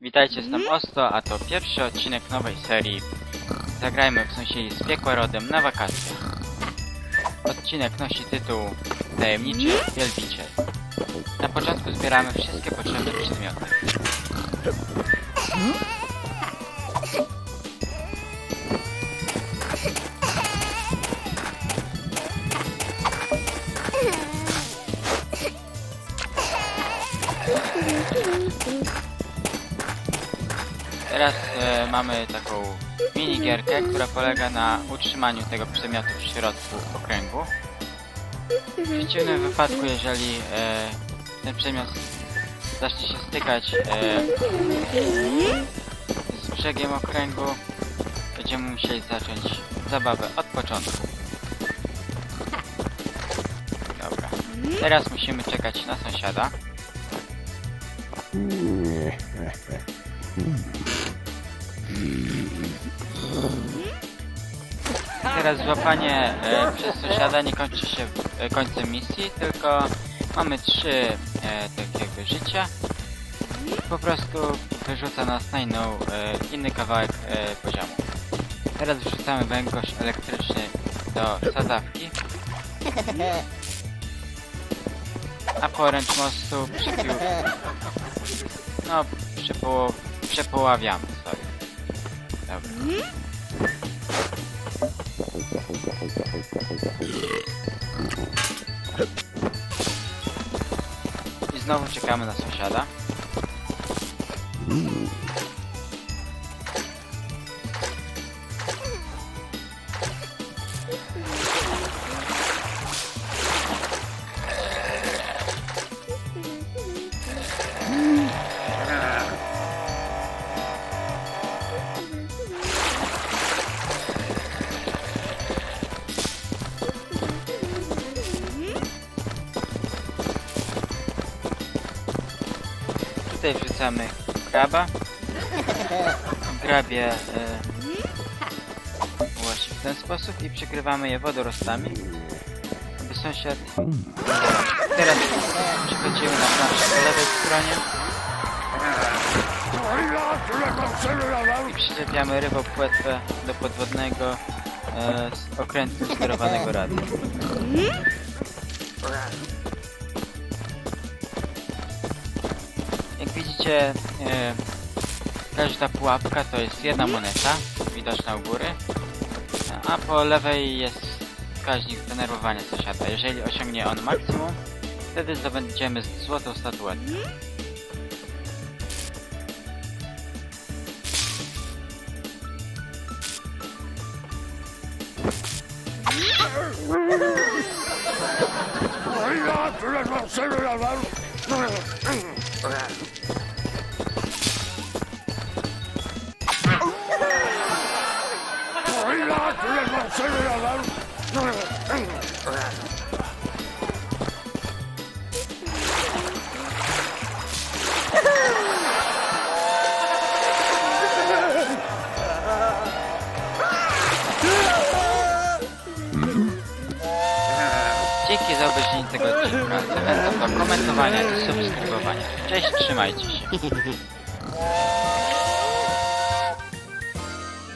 Witajcie, jestem Osto, a to pierwszy odcinek nowej serii Zagrajmy w sąsiedzi z piekła rodem na wakacje. Odcinek nosi tytuł Tajemniczy Wielbiciel. Na początku zbieramy wszystkie potrzebne przedmioty. Teraz e, mamy taką minigierkę, która polega na utrzymaniu tego przedmiotu w środku okręgu. W przeciwnym wypadku, jeżeli e, ten przedmiot zacznie się stykać e, z brzegiem okręgu, będziemy musieli zacząć zabawę od początku. Dobra. Teraz musimy czekać na sąsiada. Teraz złapanie e, przez sąsiada nie kończy się e, końcem misji, tylko mamy trzy e, tak życia. Po prostu wyrzuca nas na inną, e, inny kawałek e, poziomu. Teraz wrzucamy węgorz elektryczny do sadzawki. A poręcz mostu przypił... No, przepoło... przepoławiamy sobie. Dobra. I znowu czekamy na sąsiada. Tutaj wrzucamy kraba. Grabie e, właśnie w ten sposób i przykrywamy je wodorostami, aby sąsiad... Teraz przechodzimy na planszę po lewej stronie i przyczepiamy rybopłetwę do podwodnego e, okrętu sterowanego radiem. Widzicie, e, każda pułapka to jest jedna moneta, widoczna u góry, a po lewej jest wskaźnik zdenerwowania sąsiada. Jeżeli osiągnie on maksimum, wtedy zdobędziemy złotą statuetkę. Dzięki za obejrzenie tego odcinka. Zachęcam do komentowania i subskrybowania. Cześć, trzymajcie się.